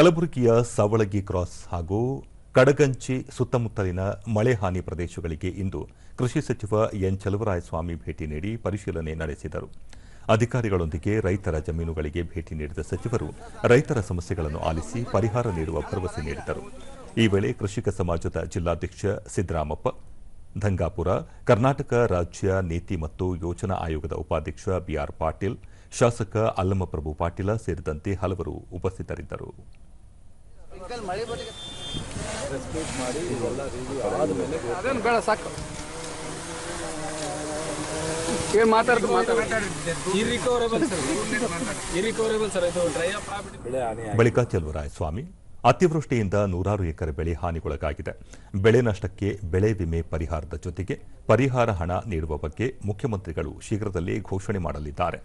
ಕಲಬುರಗಿಯ ಸವಳಗಿ ಕ್ರಾಸ್ ಹಾಗೂ ಕಡಗಂಚಿ ಸುತ್ತಮುತ್ತಲಿನ ಮಳೆ ಹಾನಿ ಪ್ರದೇಶಗಳಿಗೆ ಇಂದು ಕೃಷಿ ಸಚಿವ ಎನ್ ಚಲುವರಾಯಸ್ವಾಮಿ ಭೇಟಿ ನೀಡಿ ಪರಿಶೀಲನೆ ನಡೆಸಿದರು. ಅಧಿಕಾರಿಗಳೊಂದಿಗೆ ರೈತರ ಜಮೀನುಗಳಿಗೆ ಭೇಟಿ ನೀಡಿದ ಸಚಿವರು ರೈತರ ಸಮಸ್ಯೆಗಳನ್ನು ಆಲಿಸಿ ಪರಿಹಾರ ನೀಡುವ ಭರವಸೆ ನೀಡಿದರು. ಈ ವೇಳೆ ಕೃಷಿಕ ಸಮಾಜದ ಜಿಲ್ಲಾಧ್ಯಕ್ಷ ಸಿದ್ದರಾಮಪ್ಪ, ಧಂಗಾಪುರ, ಕರ್ನಾಟಕ ರಾಜ್ಯ ನೀತಿ ಮತ್ತು ಯೋಜನಾ ಆಯೋಗದ ಉಪಾಧ್ಯಕ್ಷ ಬಿಆರ್ ಪಾಟೀಲ್, ಶಾಸಕ ಅಲ್ಲಮಪ್ರಭು ಪಾಟೀಲ ಸೇರಿದಂತೆ ಹಲವರು ಉಪಸ್ಥಿತರಿದ್ದರು. ಅದೇನು ಬೇಡ ಸಾಕು. ಏನು ಮಾತಾಡ್ತು ಮಾತಾಡ್ತಾರೆ ಇರಿಕವರೇಬಲ್ ಸರ್ ಇರಿಕವರೇಬಲ್ ಸರ್ ಇದು ಡ್ರೈ ಅಪ್ ಆಗ್ಬಿಟ್ಟಿದೆ ಬಳಿಕ ಚೆಲುವರಾಯಸ್ವಾಮಿ ಅತಿವೃಷ್ಟಿಯಿಂದ ನೂರಾರು ಎಕರೆ ಬೆಳೆ ಹಾನಿಗೊಳಗಾಗಿದೆ. ಬೆಳೆ ನಷ್ಟಕ್ಕೆ ಬೆಳೆ ವಿಮೆ ಪರಿಹಾರದ ಜೊತೆಗೆ ಪರಿಹಾರ ಹಣ ನೀಡುವ ಬಗ್ಗೆ ಮುಖ್ಯಮಂತ್ರಿಗಳು ಶೀಘ್ರದಲ್ಲೇ ಘೋಷಣೆ ಮಾಡಲಿದ್ದಾರೆ.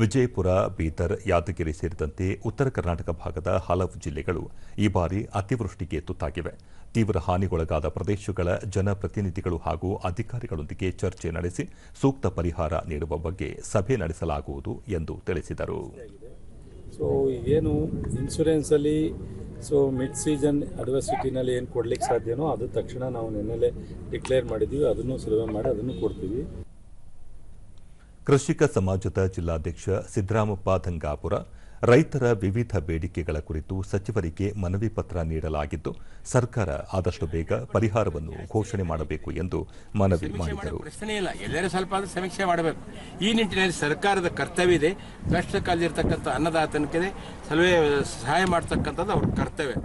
ವಿಜಯಪುರ, ಬೀದರ್, ಯಾದಗಿರಿ ಸೇರಿದಂತೆ ಉತ್ತರ ಕರ್ನಾಟಕ ಭಾಗದ ಹಲವು ಜಿಲ್ಲೆಗಳು ಈ ಬಾರಿ ಅತಿವೃಷ್ಟಿಗೆ ತುತ್ತಾಗಿವೆ. ತೀವ್ರ ಹಾನಿಗೊಳಗಾದ ಪ್ರದೇಶಗಳ ಜನಪ್ರತಿನಿಧಿಗಳು ಹಾಗೂ ಅಧಿಕಾರಿಗಳೊಂದಿಗೆ ಚರ್ಚೆ ನಡೆಸಿ ಸೂಕ್ತ ಪರಿಹಾರ ನೀಡುವ ಬಗ್ಗೆ ಸಭೆ ನಡೆಸಲಾಗುವುದು ಎಂದು ತಿಳಿಸಿದರು. ಸೊ ಏನು ಇನ್ಶೂರೆನ್ಸಲ್ಲಿ ಸೊ ಮಿಡ್ ಸೀಸನ್ ಅಡ್ವರ್ಸಿಟಿನಲ್ಲಿ ಏನು ಕೊಡ್ಲಿಕ್ಕೆ ಸಾಧ್ಯನೋ ಅದು ತಕ್ಷಣ ನಾವು ನಿನ್ನೆಲೆ ಡಿಕ್ಲೇರ್ ಮಾಡಿದ್ದೀವಿ ಅದನ್ನು ಸುಲಭ ಮಾಡಿ ಅದನ್ನು ಕೊಡ್ತೀವಿ. ಕೃಷಿಕ ಸಮಾಜದ ಜಿಲ್ಲಾಧ್ಯಕ್ಷ ಸಿದ್ದರಾಮಪ್ಪ ದಂಗಾಪುರ ರೈತರ ವಿವಿಧ ಬೇಡಿಕೆಗಳ ಕುರಿತು ಸಚಿವರಿಗೆ ಮನವಿ ಪತ್ರ ನೀಡಲಾಗಿದ್ದು ಸರ್ಕಾರ ಆದಷ್ಟು ಬೇಗ ಪರಿಹಾರವನ್ನು ಘೋಷಣೆ ಮಾಡಬೇಕು ಎಂದು ಮನವಿ ಮಾಡಿದರು. ಪ್ರಶ್ನೆ ಇಲ್ಲ. ಎಲ್ಲರೂ ಸ್ವಲ್ಪ ಸಮೀಕ್ಷೆ ಮಾಡಬೇಕು. ಈ ನಿಟ್ಟಿನಲ್ಲಿ ಸರ್ಕಾರದ ಕರ್ತವ್ಯ ಇದೆ. ಕಷ್ಟ ಕಾಲದಲ್ಲಿರ್ತಕ್ಕಂಥ ಅನ್ನದಾತನಿಗೆ ಸಲಹೆ ಸಹಾಯ ಮಾಡ್ತಕ್ಕಂಥದ್ದು ಅವ್ರ ಕರ್ತವ್ಯ.